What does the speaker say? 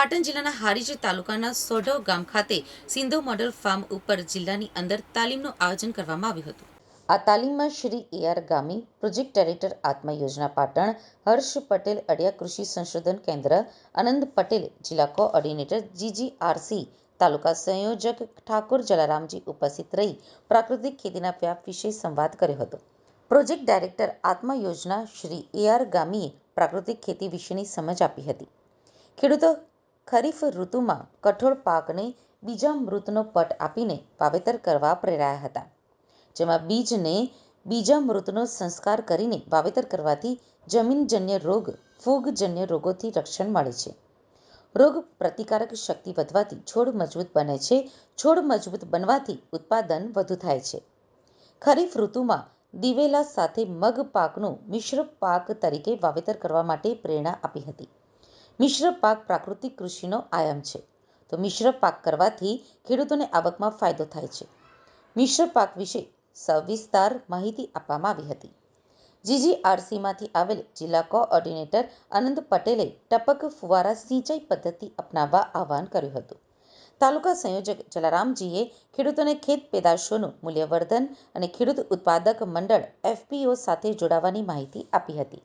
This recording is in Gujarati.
પાટણ જિલ્લાના હારીજ તાલુકાના સોઢવ ગામ ખાતે સિંધો મોડલ ફાર્મ ઉપર જિલ્લાની અંદર તાલીમનું આયોજન કરવામાં આવ્યું હતું. આ તાલીમમાં Shri A R Gami, project director Atma યોજના પાટણ, હર્ષ પટેલ અડિયા કૃષિ સંશોધન કેન્દ્ર, આનંદ પટેલ જિલ્લા કોઓર્ડિનેટર, જીજીઆરસી તાલુકા સંયોજક ઠાકોર જલારામજી ઉપસ્થિત રહી પ્રાકૃતિક ખેતીના વ્યાપ વિશે સંવાદ કર્યો હતો. પ્રોજેક્ટ ડાયરેક્ટર આત્મા યોજના શ્રી એ આર ગામીએ પ્રાકૃતિક ખેતી વિશેની સમજ આપી હતી. ખેડૂતો ખરીફ ઋતુમાં કઠોળ પાકને બીજા મૃતનો પટ આપીને વાવેતર કરવા પ્રેરાયા હતા, જેમાં બીજને બીજા મૃતનો સંસ્કાર કરીને વાવેતર કરવાથી જમીનજન્ય રોગ, ફૂગજન્ય રોગોથી રક્ષણ મળે છે. રોગ પ્રતિકારક શક્તિ વધવાથી છોડ મજબૂત બને છે. છોડ મજબૂત બનવાથી ઉત્પાદન વધુ થાય છે. ખરીફ ઋતુમાં દિવેલા સાથે મગ પાકનું મિશ્ર પાક તરીકે વાવેતર કરવા માટે પ્રેરણા આપી હતી. મિશ્ર પાક પ્રાકૃતિક કૃષિનો આયામ છે. તો મિશ્ર પાક કરવાથી ખેડૂતોને આવકમાં ફાયદો થાય છે. મિશ્ર પાક વિશે સવિસ્તાર માહિતી આપવામાં આવી હતી. જીજીઆરસીમાંથી આવેલ જિલ્લા કોઓર્ડિનેટર અનંત પટેલે ટપક ફુવારા સિંચાઈ પદ્ધતિ અપનાવવા આહવાન કર્યું હતું. તાલુકા સંયોજક જલારામજીએ ખેડૂતોને ખેત પેદાશોનું મૂલ્યવર્ધન અને ખેડૂત ઉત્પાદક મંડળ એફપીઓ સાથે જોડાવાની માહિતી આપી હતી.